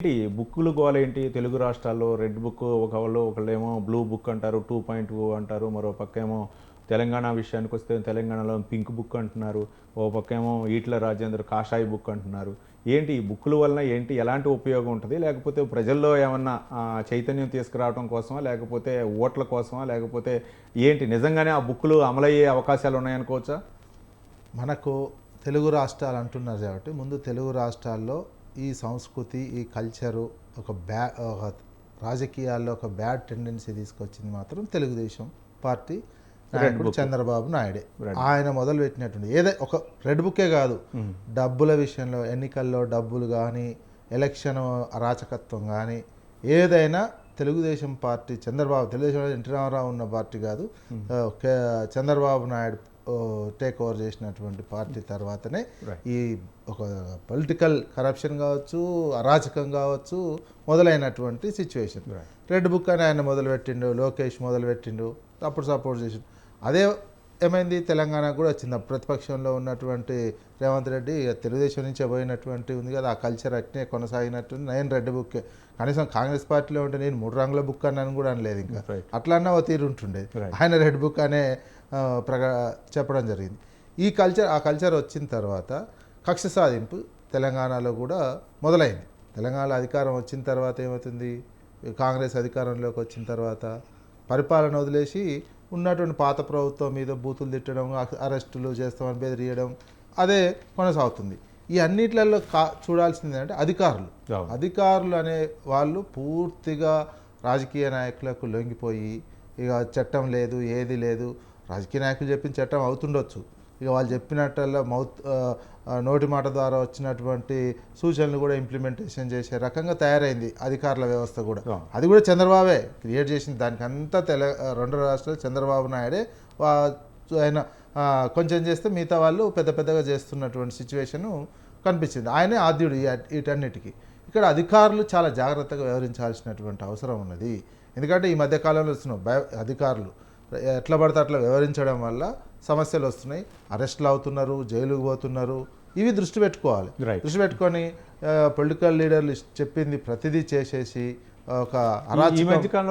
ఏంటి? బుక్కులు గోల ఏంటి తెలుగు రాష్ట్రాల్లో రెడ్ బుక్ ఒకళ్ళు ఒకళ్ళేమో బ్లూ బుక్ అంటారు టూ పాయింట్ అంటారు మరో పక్క ఏమో తెలంగాణ విషయానికి వస్తే తెలంగాణలో పింక్ బుక్ అంటున్నారు ఓ పక్క ఏమో ఈట్ల రాజేంద్ర కాషాయి బుక్ అంటున్నారు. ఏంటి? ఈ బుక్కుల వలన ఏంటి? ఎలాంటి ఉపయోగం ఉంటుంది? లేకపోతే ప్రజల్లో ఏమన్నా చైతన్యం తీసుకురావడం కోసమా? లేకపోతే ఓట్ల కోసమా? లేకపోతే ఏంటి? నిజంగానే ఆ బుక్కులు అమలయ్యే అవకాశాలు ఉన్నాయనుకోవచ్చా? మనకు తెలుగు రాష్ట్రాలు అంటున్నారు కాబట్టి ముందు తెలుగు రాష్ట్రాల్లో ఈ సంస్కృతి ఈ కల్చరు ఒక బ్యా ఒక రాజకీయాల్లో ఒక బ్యాడ్ టెండెన్సీ తీసుకొచ్చింది మాత్రం తెలుగుదేశం పార్టీ నాయకుడు చంద్రబాబు నాయుడే. ఆయన మొదలు పెట్టినటువంటి ఏదై ఒక రెడ్ బుక్కే కాదు. డబ్బుల విషయంలో ఎన్నికల్లో డబ్బులు కానీ ఎలక్షన్ అరాచకత్వం కానీ ఏదైనా తెలుగుదేశం పార్టీ చంద్రబాబు తెలుగుదేశం ఎన్టీ రామారావు ఉన్న పార్టీ కాదు. చంద్రబాబు నాయుడు టేక్ ఓవర్ చేసినటువంటి పార్టీ తర్వాతనే ఈ ఒక పొలిటికల్ కరప్షన్ కావచ్చు అరాచకం కావచ్చు మొదలైనటువంటి సిచ్యువేషన్ రెడ్ బుక్ అని ఆయన మొదలుపెట్టిండు లోకేష్ మొదలుపెట్టిండు అప్పుడు సపోర్ట్ చేసిండు. అదే ఏమైంది? తెలంగాణ కూడా వచ్చింది? ప్రతిపక్షంలో ఉన్నటువంటి రేవంత్ రెడ్డి తెలుగుదేశం నుంచే పోయినటువంటి ఉంది కదా ఆ కల్చర్ అట్నే కొనసాగినట్టు నేను రెడ్ బుక్. కనీసం కాంగ్రెస్ పార్టీలో ఉంటే నేను మూడు రంగుల బుక్ అన్నాను కూడా అనలేదు ఇంకా. అట్లా అన్న ఓ తీరు ఉంటుండే. Right. ఆయన రెడ్ బుక్ అనే ఆ, ప్రగా చెప్పడం జరిగింది. ఈ కల్చర్ ఆ కల్చర్ వచ్చిన తర్వాత కక్ష సాధింపు తెలంగాణలో కూడా మొదలైంది. తెలంగాణలో అధికారం వచ్చిన తర్వాత ఏమవుతుంది? కాంగ్రెస్ అధికారంలోకి వచ్చిన తర్వాత పరిపాలన వదిలేసి ఉన్నటువంటి పాత ప్రభుత్వం మీద బూతులు తిట్టడం అరెస్టులు చేస్తామని బెదిరియడం అదే కొనసాగుతుంది. ఈ అన్నిట్లలో కా చూడాల్సింది అంటే అధికారులు. అధికారులు అనే వాళ్ళు పూర్తిగా రాజకీయ నాయకులకు లొంగిపోయి ఇక చట్టం లేదు ఏది లేదు రాజకీయ నాయకులు చెప్పిన చట్టం అవుతుండొచ్చు. ఇక వాళ్ళు చెప్పినట్టల్లా మౌత్ నోటి మాట ద్వారా వచ్చినటువంటి సూచనలు కూడా ఇంప్లిమెంటేషన్ చేసే రకంగా తయారైంది అధికారుల వ్యవస్థ కూడా. అది కూడా చంద్రబాబే క్రియేట్ చేసింది. దానికి అంతా తెల రెండు రాష్ట్రాలు చంద్రబాబు నాయుడే. ఆయన కొంచెం చేస్తే మిగతా వాళ్ళు పెద్ద పెద్దగా చేస్తున్నటువంటి సిచ్యువేషను కనిపించింది. ఆయనే ఆద్యుడు వీటన్నిటికీ. ఇక్కడ అధికారులు చాలా జాగ్రత్తగా వ్యవహరించాల్సినటువంటి అవసరం ఉన్నది. ఎందుకంటే ఈ మధ్య కాలంలో వస్తున్నాం భయ అధికారులు ఎట్లా పడితే అట్లా వ్యవహరించడం వల్ల సమస్యలు వస్తున్నాయి. అరెస్టులు అవుతున్నారు జైలుకు పోతున్నారు. ఇవి దృష్టి పెట్టుకోవాలి. దృష్టి పెట్టుకొని పొలిటికల్ లీడర్లు చెప్పింది ప్రతిదీ చేసేసి ఒక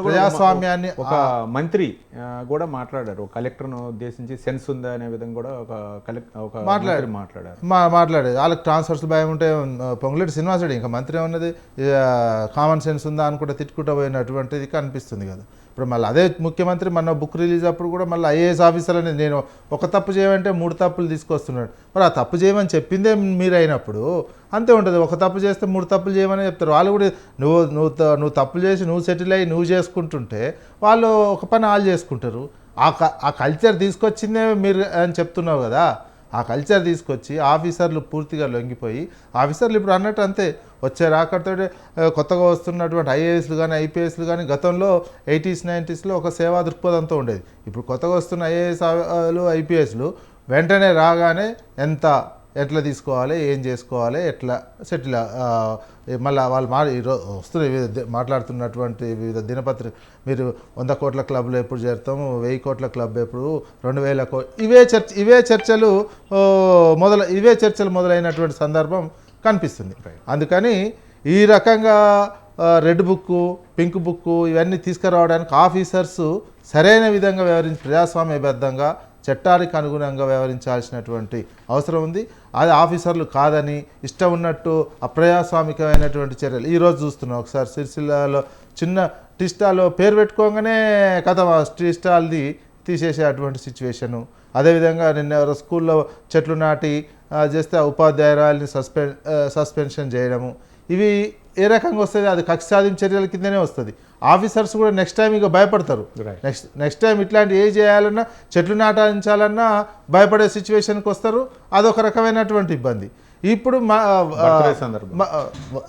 ప్రజాస్వామ్యాన్ని ఒక మంత్రి కూడా మాట్లాడారు. కలెక్టర్ను ఉద్దేశించి సెన్స్ ఉందా అనే విధంగా కూడా ఒక కలెక్ట్ ఒక మాట్లాడారు. మా మాట్లాడేది వాళ్ళకి ట్రాన్స్ఫర్స్ భయం ఉంటే పొంగులేటి శ్రీనివాసుడు ఇంకా మంత్రి ఉన్నది కామన్ సెన్స్ ఉందా అనుకుంటే తిట్టుకుంటూ పోయినటువంటిది కనిపిస్తుంది కదా. ఇప్పుడు మళ్ళీ అదే ముఖ్యమంత్రి మన బుక్ రిలీజ్ అప్పుడు కూడా మళ్ళీ ఐఏఎస్ ఆఫీసర్ అనేది నేను ఒక తప్పు చేయమంటే మూడు తప్పులు తీసుకొస్తున్నాడు. మరి ఆ తప్పు చేయమని చెప్పిందే మీరు అయినప్పుడు అంతే ఉంటుంది. ఒక తప్పు చేస్తే మూడు తప్పులు చేయమని చెప్తారు. వాళ్ళు కూడా నువ్వు నువ్వు నువ్వు తప్పులు చేసి నువ్వు సెటిల్ అయ్యి నువ్వు చేసుకుంటుంటే వాళ్ళు ఒక పని వాళ్ళు చేసుకుంటారు. ఆ క ఆ కల్చర్ తీసుకొచ్చిందే మీరు అని చెప్తున్నావు కదా. ఆ కల్చర్ తీసుకొచ్చి ఆఫీసర్లు పూర్తిగా లొంగిపోయి ఆఫీసర్లు ఇప్పుడు అన్నట్టు అంతే వచ్చే రాకతో కొత్తగా వస్తున్నటువంటి ఐఏఎస్లు కానీ ఐపీఎస్లు కానీ గతంలో ఎయిటీస్ నైంటీస్లో ఒక సేవా దృక్పథంతో ఉండేది. ఇప్పుడు కొత్తగా వస్తున్న ఐఏఎస్లు ఐపీఎస్లు వెంటనే రాగానే ఎంత ఎట్లా తీసుకోవాలి ఏం చేసుకోవాలి ఎట్లా సెటిల్ మళ్ళీ వాళ్ళు మా ఈరోజు వస్తున్నాయి వివిధ ది- మాట్లాడుతున్నటువంటి వివిధ దినపత్రిక మీరు వంద కోట్ల క్లబ్లో ఎప్పుడు చేరుతాము వెయ్యి కోట్ల క్లబ్ ఎప్పుడు రెండు వేల కో ఇవే చర్చ ఇవే చర్చలు మొదల ఇవే చర్చలు మొదలైనటువంటి సందర్భం కనిపిస్తుంది. అందుకని ఈ రకంగా రెడ్ బుక్కు పింక్ బుక్కు ఇవన్నీ తీసుకురావడానికి ఆఫీసర్స్ సరైన విధంగా వ్యవహరించి ప్రజాస్వామ్యబద్ధంగా చట్టానికి అనుగుణంగా వ్యవహరించాల్సినటువంటి అవసరం ఉంది. అది ఆఫీసర్లు కాదని ఇష్టం ఉన్నట్టు అప్రజాస్వామికమైనటువంటి చర్యలు. ఈరోజు చూస్తున్నాం ఒకసారి సిరిసిల్లాలో చిన్న టీ స్టాల్లో పేరు పెట్టుకోగానే కథ టీ స్టాల్ది తీసేసే అటువంటి సిచ్యువేషను. అదేవిధంగా నిన్న స్కూల్లో చెట్లు నాటి చేస్తే ఉపాధ్యాయురాలని సస్పెన్ సస్పెన్షన్ చేయడము. ఇవి ఏ రకంగా వస్తుంది? అది కక్ష సాధింపు చర్యల కిందనే వస్తుంది. ఆఫీసర్స్ కూడా నెక్స్ట్ టైం ఇక భయపడతారు. నెక్స్ట్ నెక్స్ట్ టైం ఇట్లాంటి ఏ చేయాలన్నా చెట్లు నాటించాలన్నా భయపడే సిచ్యువేషన్కి వస్తారు. అదొక రకమైనటువంటి ఇబ్బంది. ఇప్పుడు మా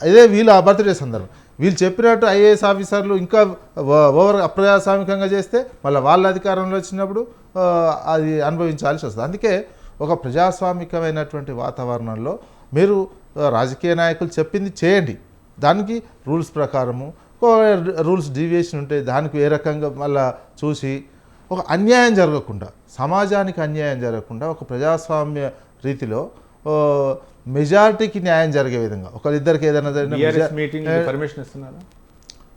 ఇదే వీళ్ళు ఆ బర్త్డే సందర్భం. వీళ్ళు చెప్పినట్టు ఐఏఎస్ ఆఫీసర్లు ఇంకా ఓవర్ అప్రజాస్వామికంగా చేస్తే మళ్ళీ వాళ్ళ అధికారంలో వచ్చినప్పుడు అది అనుభవించాల్సి వస్తుంది. అందుకే ఒక ప్రజాస్వామికమైనటువంటి వాతావరణంలో మీరు రాజకీయ నాయకులు చెప్పింది చేయండి. దానికి రూల్స్ ప్రకారము. రూల్స్ డీవియేషన్ ఉంటే దానికి ఏ రకంగా మళ్ళా చూసి ఒక అన్యాయం జరగకుండా సమాజానికి అన్యాయం జరగకుండా ఒక ప్రజాస్వామ్య రీతిలో మెజారిటీకి న్యాయం జరిగే విధంగా ఒకరిద్దరికి ఏదైనా జరిగిన మీటింగ్ పర్మిషన్ ఇస్తున్నారా?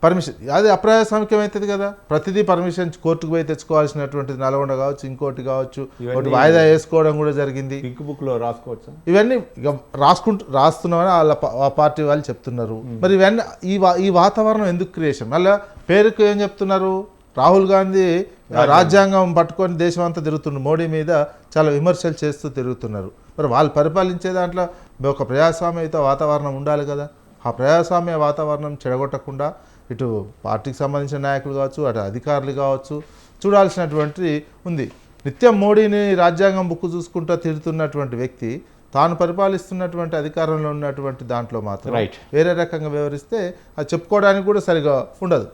పర్మిషన్ అది అప్రజాస్వామికం అవుతుంది కదా. ప్రతిదీ పర్మిషన్ కోర్టుకు పోయి తెచ్చుకోవాల్సినటువంటిది నల్గొండ కావచ్చు ఇంకోటి కావచ్చు ఒకటి వాయిదా వేసుకోవడం కూడా జరిగింది. పింక్ బుక్లో రాసుకోవచ్చా? ఇవన్నీ ఇక రాసుకుంటూ రాస్తున్నామని వాళ్ళ పార్టీ వాళ్ళు చెప్తున్నారు. మరి ఇవన్నీ ఈ వా- ఈ వాతావరణం ఎందుకు క్రియేషన్? మళ్ళీ పేరుకు ఏం చెప్తున్నారు? రాహుల్ గాంధీ రాజ్యాంగం. పట్టుకొని దేశం అంతా తిరుగుతున్నారు మోడీ మీద చాలా విమర్శలు చేస్తూ తిరుగుతున్నారు. మరి వాళ్ళు పరిపాలించే దాంట్లో ఒక ప్రజాస్వామ్యత వాతావరణం ఉండాలి కదా. ఆ ప్రజాస్వామ్య వాతావరణం చెడగొట్టకుండా ఇటు పార్టీకి సంబంధించిన నాయకులు కావచ్చు అటు అధికారులు కావచ్చు చూడాల్సినటువంటి ఉంది నిత్యం మోడీని రాజ్యాంగం బుక్ చూసుకుంటూ తిడుతున్నటువంటి వ్యక్తి తాను పరిపాలిస్తున్నటువంటి అధికారంలో ఉన్నటువంటి దాంట్లో మాత్రం. వేరే రకంగా వివరిస్తే అది చెప్పుకోవడానికి కూడా సరిగా ఉండదు